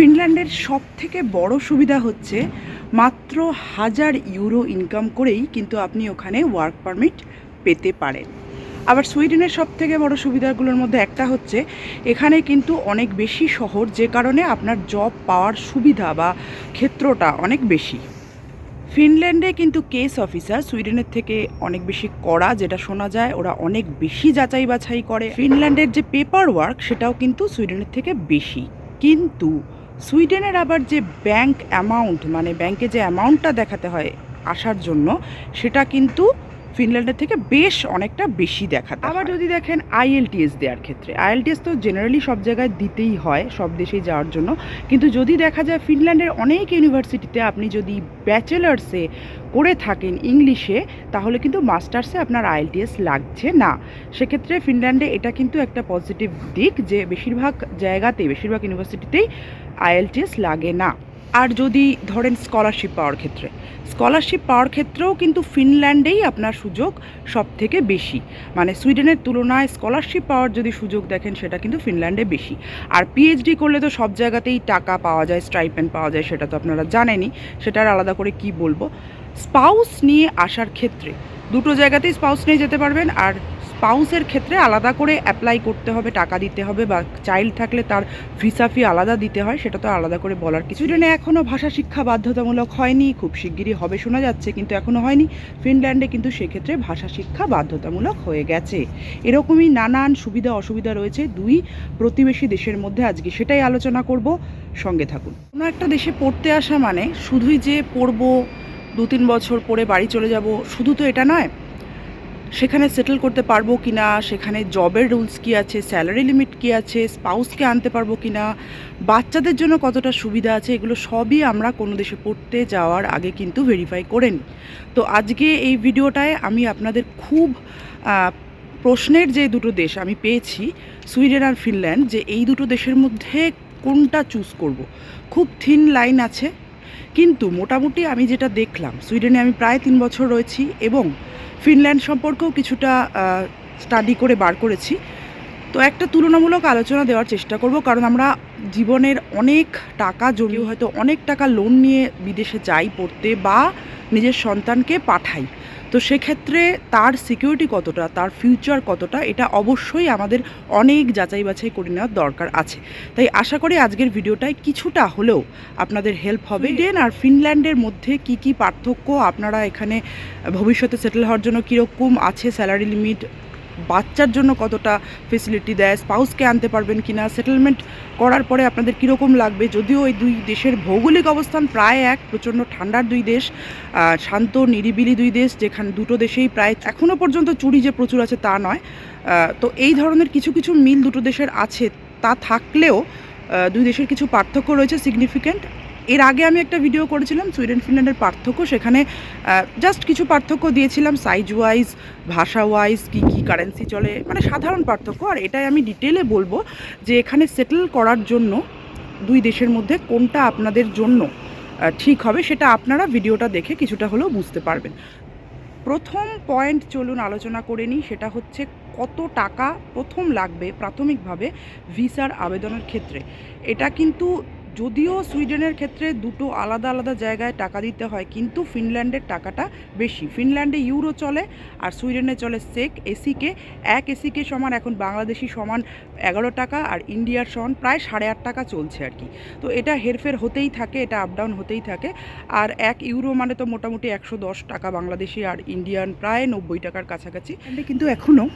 ফিনল্যান্ডের সব থেকে বড় সুবিধা হচ্ছে মাত্র হাজার ইউরো ইনকাম করেই কিন্তু আপনি ওখানে ওয়ার্ক পারমিট পেতে পারেন। আবার সুইডেনের সব থেকে বড় সুবিধাগুলোর মধ্যে একটা হচ্ছে, এখানে কিন্তু অনেক বেশি শহর যে কারণে আপনার জব পাওয়ার সুবিধা বা ক্ষেত্রটা অনেক বেশি। ফিনল্যান্ডে কিন্তু কেস অফিসার সুইডেনের থেকে অনেক বেশি কড়া, যেটা শোনা যায় ওরা অনেক বেশি যাচাই বাছাই করে। ফিনল্যান্ডের যে পেপার ওয়ার্ক সেটাও কিন্তু সুইডেনের থেকে বেশি। কিন্তু সুইডেনের আবার যে ব্যাংক অ্যামাউন্ট মানে ব্যাংকে যে অ্যামাউন্টটা দেখাতে হয় আসার জন্য, সেটা কিন্তু ফিনল্যান্ডের থেকে বেশ অনেকটা বেশি দেখাতে আবার যদি দেখেন আইএলটিএস দেওয়ার ক্ষেত্রে আইএলটিএস তো জেনারেলি সব জায়গায় দিতেই হয়, সব দেশেই যাওয়ার জন্য। কিন্তু যদি দেখা যায় ফিনল্যান্ডের অনেক ইউনিভার্সিটিতে আপনি যদি ব্যাচেলার্সে করে থাকেন ইংলিশে তাহলে কিন্তু মাস্টার্সে আপনার আইএলটিএস লাগছে না। সেক্ষেত্রে ফিনল্যান্ডে এটা কিন্তু একটা পজিটিভ দিক যে বেশিরভাগ জায়গাতে, বেশিরভাগ ইউনিভার্সিটিতেই আইএলটিএস লাগে না। আর যদি ধরেন স্কলারশিপ পাওয়ার ক্ষেত্রে। স্কলারশিপ পাওয়ার ক্ষেত্রেও কিন্তু ফিনল্যান্ডেই আপনার সুযোগ সব থেকে বেশি। মানে সুইডেনের তুলনায় স্কলারশিপ পাওয়ার যদি সুযোগ দেখেন, সেটা কিন্তু ফিনল্যান্ডে বেশি। আর পিএইচডি করলে তো সব জায়গাতেই টাকা পাওয়া যায় স্ট্রাইপেন পাওয়া যায়, সেটা তো আপনারা জানেনই। সেটার আলাদা করে কি বলব? স্পাউস নিয়ে আসার ক্ষেত্রে, দুটো জায়গাতেই স্পাউস নিয়ে যেতে পারবেন আর স্পাউসের ক্ষেত্রে আলাদা করে অ্যাপ্লাই করতে হবে, টাকা দিতে হবে বা চাইল্ড থাকলে তার ভিসা ফি আলাদা দিতে হয়, সেটা তো আলাদা করে বলার কিছু সুইডেনে এখনও ভাষা শিক্ষা বাধ্যতামূলক হয়নি, খুব শিগগিরই হবে শোনা যাচ্ছে, কিন্তু এখনও হয়নি। ফিনল্যান্ডে কিন্তু সেক্ষেত্রে ভাষা শিক্ষা বাধ্যতামূলক হয়ে গেছে। এরকমই নানান সুবিধা অসুবিধা রয়েছে দুই প্রতিবেশী দেশের মধ্যে। আজকে সেটাই আলোচনা করব, সঙ্গে থাকুন। কোনো একটা দেশে পড়তে আসা মানে শুধুই যে পড়ব দু তিন বছর পরে বাড়ি চলে যাব, শুধু তো এটা নয় সেখানে সেটেল করতে পারব কি না সেখানে জবের রুলস কি আছে স্যালারি লিমিট কি আছে স্পাউসকে আনতে পারব কি না বাচ্চাদের জন্য কতটা সুবিধা আছে, এগুলো সবই আমরা কোনো দেশে পড়তে যাওয়ার আগে কিন্তু ভেরিফাই করে নিই। তো আজকে এই ভিডিওটায় আমি আপনাদের খুব প্রশ্নের যে দুটো দেশ আমি পেয়েছি, সুইডেন আর ফিনল্যান্ড, যে এই দুটো দেশের মধ্যে কোনটা চুজ করব। খুব থিন লাইন আছে, কিন্তু মোটামুটি আমি যেটা দেখলাম, সুইডেনে আমি প্রায় তিন বছর রয়েছি এবং ফিনল্যান্ড সম্পর্কেও কিছুটা স্টাডি করে বার করেছি। তো একটা তুলনামূলক আলোচনা দেওয়ার চেষ্টা করব, কারণ আমরা জীবনের অনেক টাকা জমিয়ে হয়তো অনেক টাকা লোন নিয়ে বিদেশে যাই পড়তে বা নিজের সন্তানকে পাঠাই তো সেক্ষেত্রে তার সিকিউরিটি কতটা তার ফিউচার কতটা এটা অবশ্যই আমাদের অনেক যাচাই বাছাই করে নেওয়ার দরকার আছে। তাই আশা করি আজকের ভিডিওটায় কিছুটা হলেও আপনাদের হেল্প হবে। ডেন আর ফিনল্যান্ডের মধ্যে কি কি পার্থক্য আপনারা এখানে ভবিষ্যতে সেটেল হওয়ার জন্য কীরকম আছে স্যালারি লিমিট বাচ্চার জন্য কতটা ফেসিলিটি দেয় স্পাউসকে আনতে পারবেন কিনা সেটেলমেন্ট করার পরে আপনাদের কীরকম লাগবে? যদিও এই দুই দেশের ভৌগোলিক অবস্থান প্রায় এক, প্রচণ্ড ঠান্ডার দুই দেশ শান্ত, নিরিবিলি দুই দেশ, যেখানে দুটো দেশেই প্রায় এখনও পর্যন্ত চুরি যে প্রচুর আছে তা নয়। তো এই ধরনের কিছু কিছু মিল দুটো দেশের আছে, তা থাকলেও দুই দেশের কিছু পার্থক্য রয়েছে সিগনিফিক্যান্ট এর আগে আমি একটা ভিডিও করেছিলাম সুইডেন ফিনল্যান্ডের পার্থক্য। সেখানে জাস্ট কিছু পার্থক্য দিয়েছিলাম সাইজ ওয়াইজ ভাষা ওয়াইজ কী কী কারেন্সি চলে মানে সাধারণ পার্থক্য। আর এটাই আমি ডিটেলে বলব যে এখানে সেটেল করার জন্য দুই দেশের মধ্যে কোনটা আপনাদের জন্য ঠিক হবে, সেটা আপনারা ভিডিওটা দেখে কিছুটা হলেও বুঝতে পারবেন। প্রথম পয়েন্ট চলুন আলোচনা করে নিই, সেটা হচ্ছে কত টাকা প্রথম লাগবে প্রাথমিকভাবে ভিসার আবেদনের ক্ষেত্রে। এটা কিন্তু যদিও সুইডেনের ক্ষেত্রে দুটো আলাদা আলাদা জায়গায় টাকা দিতে হয়, কিন্তু ফিনল্যান্ডের টাকাটা বেশি। ফিনল্যান্ডে ইউরো চলে আর সুইডেনে চলে সেক, এসিকে। এক এসিকে সমান এখন বাংলাদেশি সমান এগারো টাকা আর ইন্ডিয়ার সমান প্রায় সাড়ে আট টাকা চলছে আর কি। তো এটা হেরফের হতেই থাকে, এটা আপ ডাউন হতেই থাকে। আর এক ইউরো মানে তো মোটামুটি একশো দশ টাকা বাংলাদেশি আর ইন্ডিয়ান প্রায় নব্বই টাকার কাছাকাছি। কিন্তু এখনও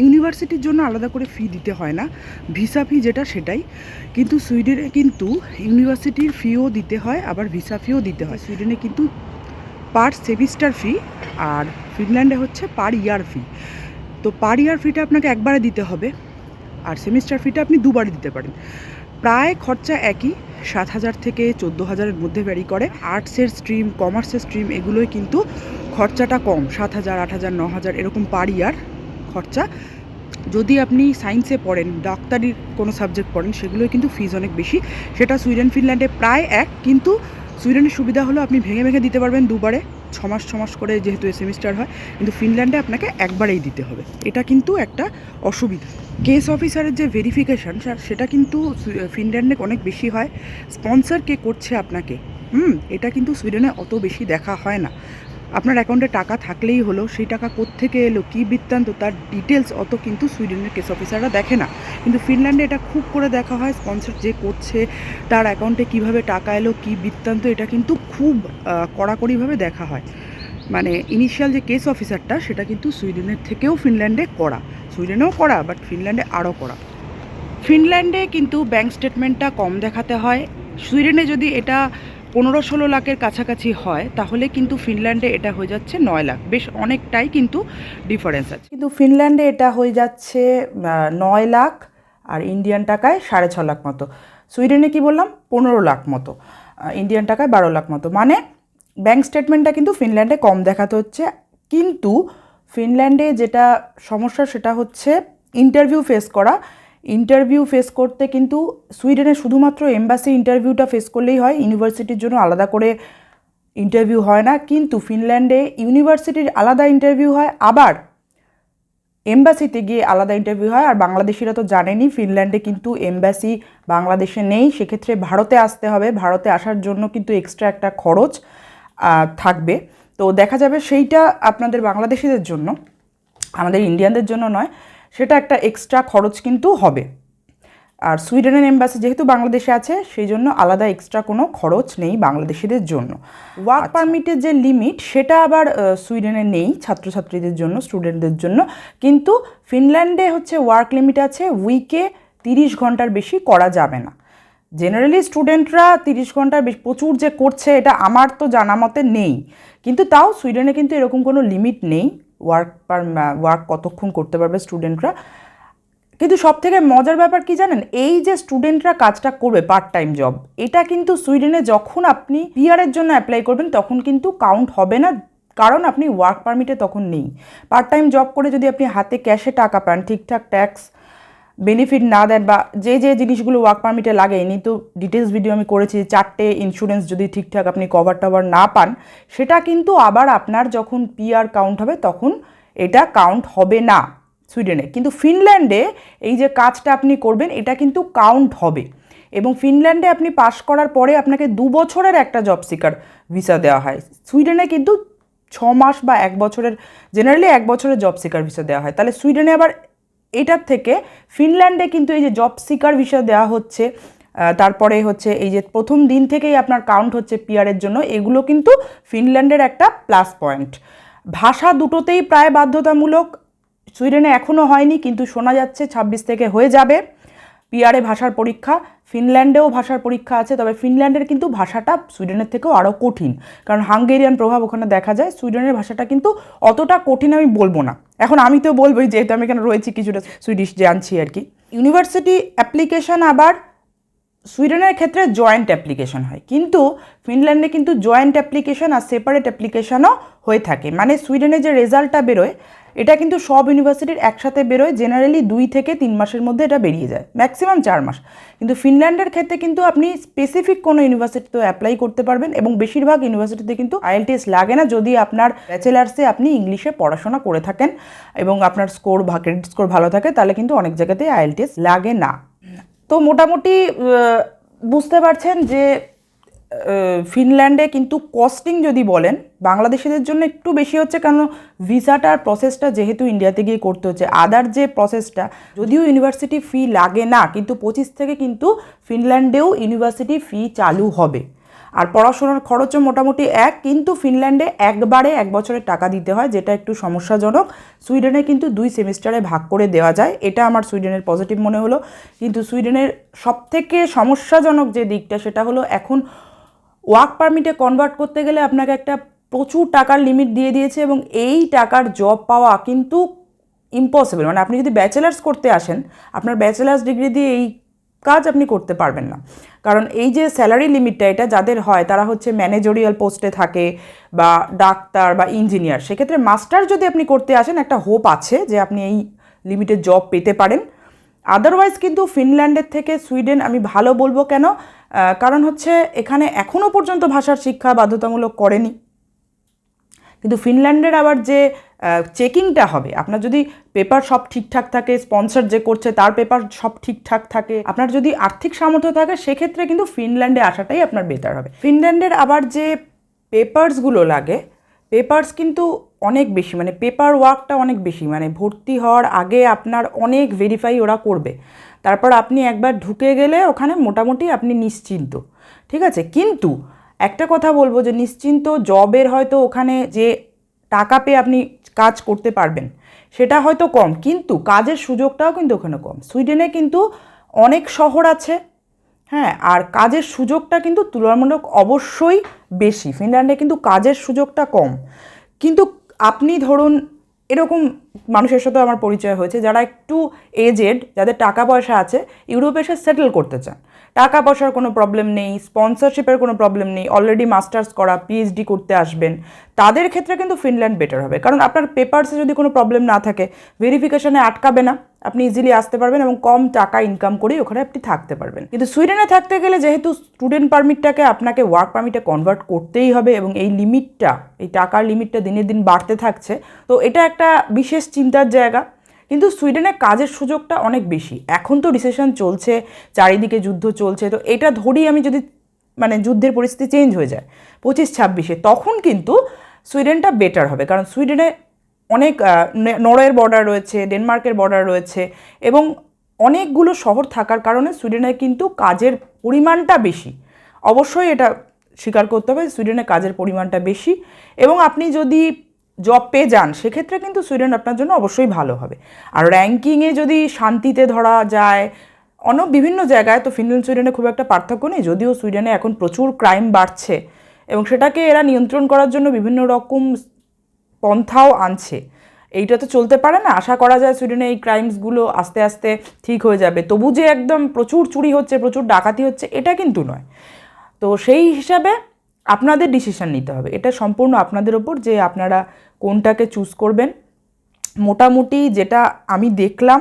ইউনিভার্সিটির জন্য আলাদা করে ফি দিতে হয় না। ভিসা ফি যেটা সেটাই। কিন্তু সুইডেনে কিন্তু ইউনিভার্সিটির ফিও দিতে হয়, আবার ভিসা ফিও দিতে হয়। সুইডেনে কিন্তু পার সেমিস্টার ফি আর ফিনল্যান্ডে হচ্ছে পার ইয়ার ফি তো পার ইয়ার ফিটা আপনাকে একবারে দিতে হবে আর সেমিস্টার ফিটা আপনি দুবারে দিতে পারেন। প্রায় খরচা একই, সাত হাজার থেকে চোদ্দ হাজারের মধ্যে ভ্যারি করে। আর্টসের স্ট্রিম কমার্সের স্ট্রিম এগুলোই কিন্তু খরচাটা কম, সাত হাজার, আট হাজার, ন হাজার এরকম পার ইয়ার খরচা। যদি আপনি সায়েন্সে পড়েন ডাক্তারির কোনো সাবজেক্ট পড়েন, সেগুলোই কিন্তু ফিজ অনেক বেশি। সেটা সুইডেন, ফিনল্যান্ডে প্রায় এক, কিন্তু সুইডেনের সুবিধা হলো আপনি ভেঙে ভেঙে দিতে পারবেন দুবারে। ছমাস ছমাস করে যেহেতু সেমিস্টার হয়, কিন্তু ফিনল্যান্ডে আপনাকে একবারেই দিতে হবে। এটা কিন্তু একটা অসুবিধা। কেস অফিসারের যে ভেরিফিকেশান সেটা কিন্তু ফিনল্যান্ডে অনেক বেশি হয়। স্পন্সর কে করছে আপনাকে, হুম? এটা কিন্তু সুইডেনে অত বেশি দেখা হয় না। আপনার অ্যাকাউন্টে টাকা থাকলেই হলো, সেই টাকা কোত্থেকে এলো, কী বৃত্তান্ত, তার ডিটেলস অত কিন্তু সুইডেনের কেস অফিসাররা দেখে না। কিন্তু ফিনল্যান্ডে এটা খুব করে দেখা হয় স্পন্সর যে করছে, তার অ্যাকাউন্টে কীভাবে টাকা এলো, কী বৃত্তান্ত, এটা কিন্তু খুব কড়াকড়িভাবে দেখা হয়। মানে ইনিশিয়াল যে কেস অফিসারটা সেটা কিন্তু সুইডেনের থেকেও ফিনল্যান্ডে করা সুইডেনেও করা বাট ফিনল্যান্ডে আরও করা ফিনল্যান্ডে কিন্তু ব্যাঙ্ক স্টেটমেন্টটা কম দেখাতে হয়। সুইডেনে যদি এটা পনেরো ষোলো লাখের কাছাকাছি হয়, তাহলে কিন্তু ফিনল্যান্ডে এটা হয়ে যাচ্ছে নয় লাখ। বেশ অনেকটাই কিন্তু ডিফারেন্স আছে। কিন্তু ফিনল্যান্ডে এটা হয়ে যাচ্ছে নয় লাখ আর ইন্ডিয়ান টাকায় সাড়ে ছ লাখ মতো। সুইডেনে কি বললাম? পনেরো লাখ মতো। ইন্ডিয়ান টাকায় বারো লাখ মতো। মানে ব্যাংক স্টেটমেন্টটা কিন্তু ফিনল্যান্ডে কম দেখাতে হচ্ছে। কিন্তু ফিনল্যান্ডে যেটা সমস্যা সেটা হচ্ছে ইন্টারভিউ ফেস করা। ইন্টারভিউ ফেস করতে কিন্তু সুইডেনে শুধুমাত্র এম্বাসি ইন্টারভিউটা ফেস করলেই হয় ইউনিভার্সিটির জন্য আলাদা করে ইন্টারভিউ হয় না, কিন্তু ফিনল্যান্ডে ইউনিভার্সিটির আলাদা ইন্টারভিউ হয়, আবার এমবাসিতে গিয়ে আলাদা ইন্টারভিউ হয়, আর বাংলাদেশিরা তো জানেনই ফিনল্যান্ডে কিন্তু এমবাসি বাংলাদেশে নেই, সেক্ষেত্রে ভারতে আসতে হবে, ভারতে আসার জন্য কিন্তু এক্সট্রা একটা খরচ থাকবে। তো দেখা যাবে সেইটা আপনাদের বাংলাদেশিদের জন্য, আমাদের ইন্ডিয়ানদের জন্য নয় সেটা একটা এক্সট্রা খরচ কিন্তু হবে। আর সুইডেনের এম্বাসি যেহেতু বাংলাদেশে আছে সেই জন্য আলাদা এক্সট্রা কোনো খরচ নেই বাংলাদেশিদের জন্য। ওয়ার্ক পারমিটের যে লিমিট সেটা আবার সুইডেনে নেই ছাত্রছাত্রীদের জন্য স্টুডেন্টদের জন্য। কিন্তু ফিনল্যান্ডে হচ্ছে ওয়ার্ক লিমিট আছে উইকে তিরিশ ঘণ্টার বেশি করা যাবে না। জেনারেলি স্টুডেন্টরা তিরিশ ঘণ্টার বেশি প্রচুর যে করছে এটা আমার তো জানা মতে নেই। কিন্তু তাও সুইডেনে কিন্তু এরকম কোনো লিমিট নেই। ওয়ার্ক পার ওয়ার্ক কতক্ষণ করতে পারবে স্টুডেন্টরা কিন্তু সব থেকে মজার ব্যাপার কি জানেন? এই যে স্টুডেন্টরা কাজটা করবে পার্ট টাইম জব এটা কিন্তু সুইডেনে যখন আপনি পিআরের জন্য অ্যাপ্লাই করবেন, তখন কিন্তু কাউন্ট হবে না, কারণ আপনি ওয়ার্ক পারমিটে তখন নেই। পার্ট টাইম জব করে যদি আপনি হাতে ক্যাশে টাকা পান, ঠিকঠাক ট্যাক্স বেনিফিট না দেন বা যে যে জিনিসগুলো ওয়ার্ক পারমিটে লাগে এনি তো ডিটেলস ভিডিও আমি করেছি, চারটে ইন্স্যুরেন্স যদি ঠিকঠাক আপনি কভার টভার না পান, সেটা কিন্তু আবার আপনার যখন পিআর কাউন্ট হবে, তখন এটা কাউন্ট হবে না সুইডেনে। কিন্তু ফিনল্যান্ডে এই যে কাজটা আপনি করবেন, এটা কিন্তু কাউন্ট হবে। এবং ফিনল্যান্ডে আপনি পাশ করার পরে আপনাকে দু বছরের একটা জব সিকার ভিসা দেওয়া হয়। সুইডেনে কিন্তু ছ মাস বা এক বছরের জেনারেলি এক বছরের জব সিকার ভিসা দেওয়া হয়। তাহলে সুইডেনে আবার এটার থেকে ফিনল্যান্ডে কিন্তু এই যে জব সিকার ভিসা দেওয়া হচ্ছে তারপরে হচ্ছে এই যে প্রথম দিন থেকেই আপনার কাউন্ট হচ্ছে পিয়ারের জন্য, এগুলো কিন্তু ফিনল্যান্ডের একটা প্লাস পয়েন্ট ভাষা দুটোতেই প্রায় বাধ্যতামূলক, সুইডেনে এখনও হয়নি, কিন্তু শোনা যাচ্ছে ছাব্বিশ থেকে হয়ে যাবে পিয়ারে ভাষার পরীক্ষা ফিনল্যান্ডেও ভাষার পরীক্ষা আছে, তবে ফিনল্যান্ডের কিন্তু ভাষাটা সুইডেনের থেকেও আরও কঠিন। কারণ হাঙ্গেরিয়ান প্রভাব ওখানে দেখা যায়, সুইডেনের ভাষাটা কিন্তু অতটা কঠিন আমি বলব না। এখন আমি তো বলবোই যেহেতু আমি এখানে রয়েছি কিছুটা সুইডিশ জানছি আর কি। ইউনিভার্সিটি অ্যাপ্লিকেশন আবার সুইডেনের ক্ষেত্রে জয়েন্ট অ্যাপ্লিকেশন হয়। কিন্তু ফিনল্যান্ডে কিন্তু জয়েন্ট অ্যাপ্লিকেশন আর সেপারেট অ্যাপ্লিকেশনও হয়ে থাকে। মানে সুইডেনে যে রেজাল্টটা বেরোয়, এটা কিন্তু সব ইউনিভার্সিটির একসাথে বেরোয়, জেনারেলি দুই থেকে তিন মাসের মধ্যে এটা বেরিয়ে যায়, ম্যাক্সিমাম চার মাস। কিন্তু ফিনল্যান্ডের ক্ষেত্রে কিন্তু আপনি স্পেসিফিক কোনো ইউনিভার্সিটিতে অ্যাপ্লাই করতে পারবেন এবং বেশিরভাগ ইউনিভার্সিটিতে কিন্তু আইএলটিএস লাগে না যদি আপনার ব্যাচেলার্সে আপনি ইংলিশে পড়াশোনা করে থাকেন এবং আপনার স্কোর বা ক্রেডিট স্কোর ভালো থাকে, তাহলে কিন্তু অনেক জায়গাতেই আইএলটিএস লাগে না। তো মোটামুটি বুঝতে পারছেন যে ফিনল্যান্ডে কিন্তু কস্টিং যদি বলেন, বাংলাদেশিদের জন্য একটু বেশি হচ্ছে কারণ ভিসাটার প্রসেসটা যেহেতু ইন্ডিয়াতে গিয়ে করতে হচ্ছে। আদার যে প্রসেসটা, যদিও ইউনিভার্সিটি ফি লাগে না, কিন্তু পঁচিশ থেকে কিন্তু ফিনল্যান্ডেও ইউনিভার্সিটি ফি চালু হবে। আর পড়াশোনার খরচও মোটামুটি এক, কিন্তু ফিনল্যান্ডে একবারে এক বছরের টাকা দিতে হয়, যেটা একটু সমস্যাজনক। সুইডেনে কিন্তু দুই সেমিস্টারে ভাগ করে দেওয়া যায়, এটা আমার সুইডেনের পজিটিভ মনে হলো। কিন্তু সুইডেনের সবথেকে সমস্যাজনক যে দিকটা, সেটা হলো এখন ওয়ার্ক পারমিটে কনভার্ট করতে গেলে আপনাকে একটা প্রচুর টাকার লিমিট দিয়ে দিয়েছে এবং এই টাকার জব পাওয়া কিন্তু ইম্পসিবল। মানে আপনি যদি ব্যাচেলার্স করতে আসেন, আপনার ব্যাচেলার্স ডিগ্রি দিয়ে এই কাজ আপনি করতে পারবেন না। কারণ এই যে স্যালারি লিমিটটা এটা যাদের হয়, তারা হচ্ছে ম্যানেজরিয়াল পোস্টে থাকে বা ডাক্তার বা ইঞ্জিনিয়ার সেক্ষেত্রে মাস্টার যদি আপনি করতে আসেন, একটা হোপ আছে যে আপনি এই লিমিটেড জব পেতে পারেন। আদারওয়াইজ কিন্তু ফিনল্যান্ডের থেকে সুইডেন আমি ভালো বলব কেন? কারণ হচ্ছে এখানে এখনও পর্যন্ত ভাষার শিক্ষা বাধ্যতামূলক করেনি। কিন্তু ফিনল্যান্ডের আবার যে চেকিংটা হবে। আপনার যদি পেপার সব ঠিকঠাক থাকে, স্পন্সর যে করছে তার পেপার সব ঠিকঠাক থাকে, আপনার যদি আর্থিক সামর্থ্য থাকে, সেক্ষেত্রে কিন্তু ফিনল্যান্ডে আসাটাই আপনার বেটার হবে। ফিনল্যান্ডের আবার যে পেপার্সগুলো লাগে, পেপার্স কিন্তু অনেক বেশি মানে পেপার ওয়ার্কটা অনেক বেশি মানে ভর্তি হওয়ার আগে আপনার অনেক ভেরিফাই ওরা করবে। তারপর আপনি একবার ঢুকে গেলে ওখানে মোটামুটি আপনি নিশ্চিন্ত, ঠিক আছে? কিন্তু একটা কথা বলব যে নিশ্চিন্ত জবের হয়তো ওখানে যে টাকা পেয়ে আপনি কাজ করতে পারবেন। সেটা হয়তো কম, কিন্তু কাজের সুযোগটাও কিন্তু ওখানে কম। সুইডেনে কিন্তু অনেক শহর আছে হ্যাঁ আর কাজের সুযোগটা কিন্তু তুলনামূলক অবশ্যই বেশি। ফিনল্যান্ডে কিন্তু কাজের সুযোগটা কম। কিন্তু আপনি ধরুন এরকম মানুষের সাথে আমার পরিচয় হয়েছে, যারা একটু এজেড যাদের টাকা পয়সা আছে ইউরোপে এসে সেটেল করতে চান। টাকা পয়সার কোনো প্রবলেম নেই স্পন্সরশিপের কোনো প্রবলেম নেই অলরেডি মাস্টার্স করা পিএইচডি করতে আসবেন, তাদের ক্ষেত্রে কিন্তু ফিনল্যান্ড বেটার হবে। কারণ আপনার পেপারসে যদি কোনো প্রবলেম না থাকে ভেরিফিকেশানে আটকাবে না। আপনি ইজিলি আসতে পারবেন এবং কম টাকা ইনকাম করেই ওখানে আপনি থাকতে পারবেন। কিন্তু সুইডেনে থাকতে গেলে যেহেতু স্টুডেন্ট পারমিটটাকে আপনাকে ওয়ার্ক পারমিটে কনভার্ট করতেই হবে এবং এই লিমিটটা এই টাকার লিমিটটা দিনের দিন বাড়তে থাকছে, তো এটা একটা বিশেষ চিন্তার জায়গা। কিন্তু সুইডেনে কাজের সুযোগটা অনেক বেশি। এখন তো রিসেশন চলছে, চারিদিকে যুদ্ধ চলছে, তো এটা ধরেই আমি যদি মানে যুদ্ধের পরিস্থিতি চেঞ্জ হয়ে যায়, পঁচিশ ছাব্বিশে, তখন কিন্তু সুইডেনটা বেটার হবে। কারণ সুইডেনে অনেক নরওয়ের বর্ডার রয়েছে ডেনমার্কের বর্ডার রয়েছে এবং অনেকগুলো শহর থাকার কারণে সুইডেনে কিন্তু কাজের পরিমাণটা বেশি। অবশ্যই এটা স্বীকার করতে হবে সুইডেনে কাজের পরিমাণটা বেশি এবং আপনি যদি জব পেয়ে যান, সেক্ষেত্রে কিন্তু সুইডেন আপনার জন্য অবশ্যই ভালো হবে। আর র্যাঙ্কিংয়ে যদি শান্তিতে ধরা যায়, অন্য বিভিন্ন জায়গায়, তো ফিনল্যান্ড সুইডেনে খুব একটা পার্থক্য নেই, যদিও সুইডেনে এখন প্রচুর ক্রাইম বাড়ছে এবং সেটাকে এরা নিয়ন্ত্রণ করার জন্য বিভিন্ন রকম পন্থাও আনছে। এইটা তো চলতে পারে না। আশা করা যায় সুইডেনে এই ক্রাইমসগুলো আস্তে আস্তে ঠিক হয়ে যাবে। তবু যে একদম প্রচুর চুরি হচ্ছে, প্রচুর ডাকাতি হচ্ছে, এটা কিন্তু নয়। তো সেই হিসাবে আপনাদের ডিসিশন নিতে হবে। এটা সম্পূর্ণ আপনাদের ওপর যে আপনারা কোনটাকে চুজ করবেন। মোটামুটি যেটা আমি দেখলাম,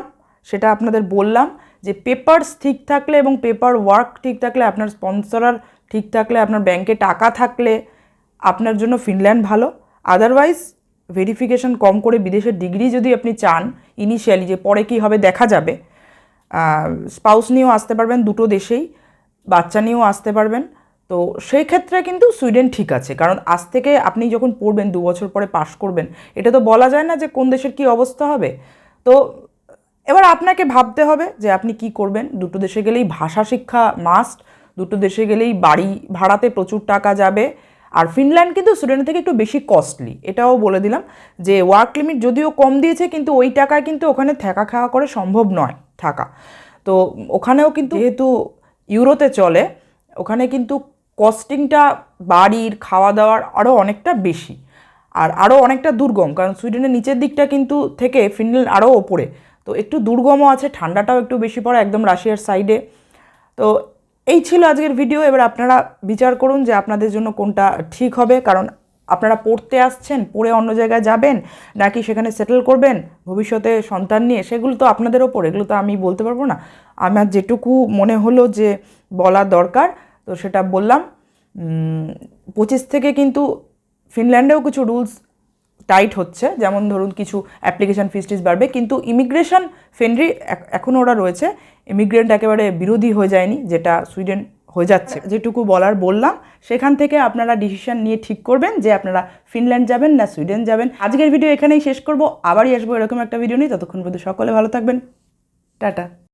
সেটা আপনাদের বললাম যে পেপারস ঠিক থাকলে এবং পেপার ওয়ার্ক ঠিক থাকলে, আপনার স্পন্সরার ঠিক থাকলে, আপনার ব্যাংকে টাকা থাকলে আপনার জন্য ফিনল্যান্ড ভালো। আদারওয়াইজ ভেরিফিকেশন কম করে বিদেশের ডিগ্রি যদি আপনি চান ইনিশিয়ালি যে পরে কী হবে দেখা যাবে। স্পাউস নিয়েও আসতে পারবেন, দুটো দেশেই। বাচ্চা নিয়েও আসতে পারবেন। তো সেই ক্ষেত্রে কিন্তু সুইডেন ঠিক আছে, কারণ আজ থেকে আপনি যখন পড়বেন, দু বছর পরে পাশ করবেন, এটা তো বলা যায় না যে কোন দেশের কী অবস্থা হবে। তো এবার আপনাকে ভাবতে হবে যে আপনি কি করবেন। দুটো দেশে গেলেই ভাষা শিক্ষা মাস্ট, দুটো দেশে গেলেই বাড়ি ভাড়াতে প্রচুর টাকা যাবে। আর ফিনল্যান্ড কিন্তু সুইডেন থেকে একটু বেশি কস্টলি এটাও বলে দিলাম যে ওয়ার্ক লিমিট যদিও কম দিয়েছে, কিন্তু ওই টাকায় কিন্তু ওখানে থাকা খাওয়া করে সম্ভব নয় থাকা। তো ওখানেও কিন্তু যেহেতু ইউরোতে চলে, ওখানে কিন্তু কস্টিংটা বাড়ির খাওয়া দাওয়ার আরও অনেকটা বেশি। আর আরও অনেকটা দুর্গম, কারণ সুইডেনের নিচের দিকটা কিন্তু থেকে ফিনল্যান্ড আরও ওপরে। তো একটু দুর্গমও আছে, ঠান্ডাটাও একটু বেশি পড়ে একদম রাশিয়ার সাইডে তো এই ছিল আজকের ভিডিও এবার আপনারা বিচার করুন যে আপনাদের জন্য কোনটা ঠিক হবে। কারণ আপনারা পড়তে আসছেন, পড়ে অন্য জায়গায় যাবেন, নাকি সেখানে সেটেল করবেন, ভবিষ্যতে সন্তান নিয়ে, সেগুলো তো আপনাদের ওপর, এগুলো তো আমি বলতে পারব না। আমার যেটুকু মনে হলো যে বলা দরকার, তো সেটা বললাম। পঁচিশ থেকে কিন্তু ফিনল্যান্ডেও কিছু রুলস টাইট হচ্ছে। যেমন ধরুন কিছু অ্যাপ্লিকেশন ফিস টিস বাড়বে, কিন্তু ইমিগ্রেশন ফ্রেন্ডলি এখনও ওরা রয়েছে। ইমিগ্রেন্ট একেবারে বিরোধী হয়ে যায়নি, যেটা সুইডেন হয়ে যাচ্ছে। যেটুকু বলার বললাম, সেখান থেকে আপনারা ডিসিশন নিয়ে ঠিক করবেন যে আপনারা ফিনল্যান্ড যাবেন না সুইডেন যাবেন। আজকের ভিডিও এখানেই শেষ করব। আবারই আসব এরকম একটা ভিডিও নিয়ে। ততক্ষণ পর্যন্ত সকলে ভালো থাকবেন। টাটা।